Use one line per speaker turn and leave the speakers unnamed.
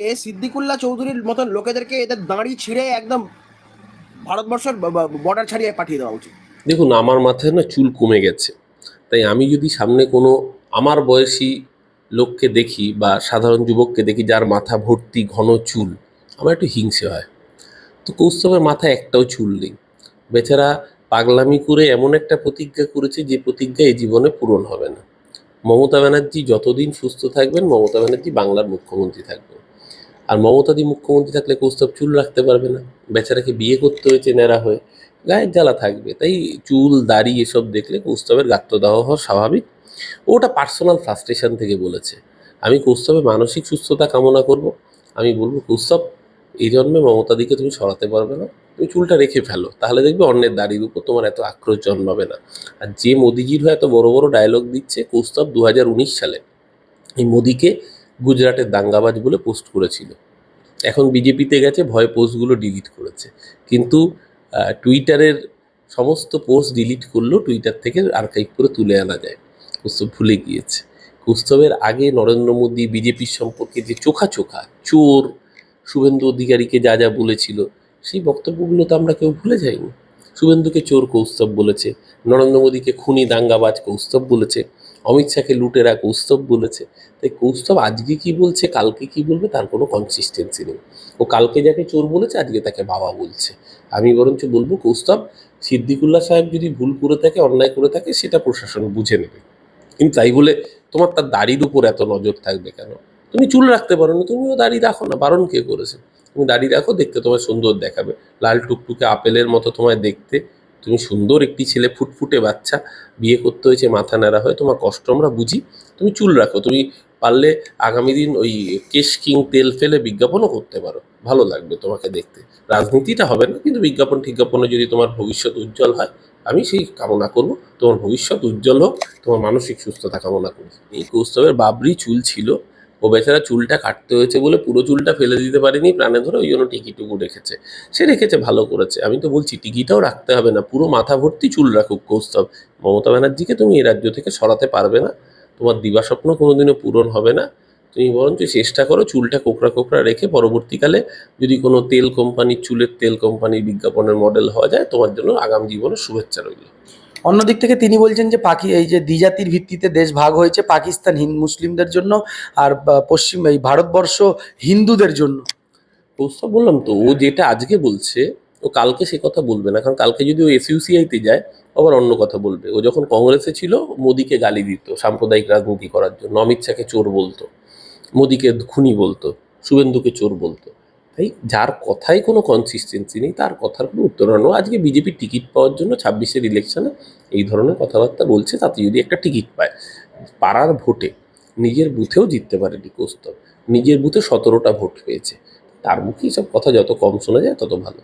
এ সিদ্দিকুল্লাহ চৌধুরীর মতন লোকেদেরকে এদের দাঁড়ি ছিঁড়ে একদম ভারতবর্ষের বর্ডার ছাড়িয়ে পাঠিয়ে দেওয়া উচিত।
দেখুন, আমার মাথায় না চুল কমে গেছে। তাই আমি যদি সামনে কোনো আমার বয়সী লোককে দেখি বা সাধারণ যুবককে দেখি যার মাথা ভর্তি ঘন চুল, আমার একটু হিংসে হয়। তো কৌস্তবের মাথায় একটাও চুল নেই। বেচারা পাগলামি করে এমন একটা প্রতিজ্ঞা করেছে যে প্রতিজ্ঞা এই জীবনে পূরণ হবে না। মমতা ব্যানার্জি যতদিন সুস্থ থাকবেন, মমতা ব্যানার্জি বাংলার মুখ্যমন্ত্রী থাকবেন। আর মমতাদি মুখ্যমন্ত্রী থাকলে কৌস্তব চুল রাখতে পারবে না? বেচারাকে বিয়ে করতে হয়েছে নেড়া হয়ে। গায়ের জ্বালা থাকবে। তাই চুল, দাড়ি এসব দেখলে কৌস্তবের গাত্রদাহ হওয়া স্বাভাবিক? ওটা পার্সোনাল ফ্রাস্ট্রেশন থেকে বলেছে। আমি কৌস্তবের মানসিক সুস্থতা কামনা করব? আমি বলব কৌস্তব এই জন্মে মমতাদিকে তুমি সরাতে পারবে না। তুমি চুলটা রেখে ফেলো। তাহলে দেখবে অন্যের দাড়ির উপর তোমার এত আক্রোশ জন্মাবে না। আর যে মোদিজির হয়ে এত বড় বড় ডায়লগ দিচ্ছে কৌস্তব দু হাজার উনিশ সালে? এই মোদিকে গুজরাটের দাঙ্গাবাজ বলে পোস্ট করেছিল। এখন বিজেপিতে গেছে, ভয় পোস্টগুলো ডিলিট করেছে। কিন্তু টুইটারের সমস্ত পোস্ট ডিলিট করলেও টুইটার থেকে আর্কাইভ করে তুলে আনা যায়। কৌস্তব ভুলে গিয়েছে। কৌস্তবের আগে নরেন্দ্র মোদী বিজেপির সম্পর্কে যে চোখা চোখা চোর, শুভেন্দু অধিকারীকে যা যা বলেছিল, সেই বক্তব্যগুলো তো আমরা কেউ ভুলে যাইনি। শুভেন্দুকে চোর কৌস্তব বলেছে, নরেন্দ্র মোদীকে খুনি দাঙ্গাবাজ কৌস্তব বলেছে অমিত শাহকে লুটেরা কৌস্তব বলেছে। তাই কৌস্তব আজকে কি বলছে, কালকে কি বলবে তার কোনো কনসিস্টেন্সি নেই। ও কালকে যাকে চোর বলেছে, আজকে তাকে বাবা বলছে। আমি বরঞ্চ বলব কৌস্তব, সিদ্দিকুল্লাহ সাহেব যদি ভুল করে থাকে, অন্যায় করে থাকে, সেটা প্রশাসন বুঝে নেবে। কিন্তু তাই বলে তোমার তার দাড়ির উপর এত নজর থাকবে কেন? তুমি চুল রাখতে পারো না, তুমিও দাড়ি রাখো না, বারণ কে করেছে? তুমি দাড়ি রাখো, দেখতে তোমায় সুন্দর দেখাবে। লাল টুকটুকে আপেলের মতো তোমায় দেখতে তুমি সুন্দর একটি ছেলে, ফুটফুটে বাচ্চা, বিয়ে করতে হয়েছে, মাথা নেড়া হয়ে, তোমার কষ্ট আমরা বুঝি। তুমি চুল রাখো, তুমি পারলে আগামী দিন ওই কেশ, কিং, তেল ফেলে বিজ্ঞাপনও করতে পারো। ভালো লাগবে তোমাকে দেখতে। রাজনীতিটা হবে না, কিন্তু বিজ্ঞাপন ঠিজ্ঞাপনে যদি তোমার ভবিষ্যৎ উজ্জ্বল হয়, আমি সেই কামনা করব। তোমার ভবিষ্যৎ উজ্জ্বল হোক, তোমার মানসিক সুস্থতা কামনা করি। এই কৌস্তবের বাবরি চুল ছিল। ও বেচারা চুলটা কাটতে হয়েছে বলে পুরো চুলটা ফেলে দিতে পারেনি, প্রাণে ধরে ওই জন্য টিকিটুকু রেখেছে। সে রেখেছে, ভালো করেছে। আমি তো বলছি, টিকিটাও রাখতে হবে না, পুরো মাথা ভর্তি চুল রাখুক কৌস্তব। মমতা ব্যানার্জিকে তুমি এই রাজ্য থেকে সরাতে পারবে না। তোমার দিবাস্বপ্ন কোনোদিনও পূরণ হবে না। তুমি বরঞ্চ চেষ্টা করো চুলটা কোকড়া কোকড়া রেখে পরবর্তীকালে যদি কোনো তেল কোম্পানির চুলের তেল কোম্পানির বিজ্ঞাপনের মডেল হওয়া যায়, তোমার জন্য আগাম জীবনে শুভেচ্ছা রইল।
অন্যদিক থেকে তিনি বলছেন যে পাকি এই যে দ্বিজাতির ভিত্তিতে দেশ ভাগ হয়েছে পাকিস্তান হিন্দু মুসলিমদের জন্য আর পশ্চিম, এই ভারতবর্ষ হিন্দুদের জন্য।
কৌস্তব বললাম তো, ও যেটা আজকে বলছে, ও কালকে সে কথা বলবে না, কারণ কালকে যদি ও এসইউসিআইতে যায় আবার অন্য কথা বলবে। ও যখন কংগ্রেসে ছিল, মোদিকে গালি দিত, সাম্প্রদায়িক রাজনীতি করার জন্য। অমিত শাহকে চোর বলতো, মোদিকে খুনি বলতো, শুভেন্দুকে চোর বলতো। তাই যার কথায় কোনো কনসিস্টেন্সি নেই, তার কথার কোনো উত্তর নয় আজকে বিজেপি টিকিট পাওয়ার জন্য ছাব্বিশের ইলেকশনে এই ধরনের কথাবার্তা বলছে, তাতে যদি একটা টিকিট পায়, পাড়ার ভোটে নিজের বুথেও জিততে পারেনি কৌস্তব নিজের বুথে সতেরোটা ভোট পেয়েছে। তার মুখে সব কথা যত কম শোনা যায়, তত ভালো।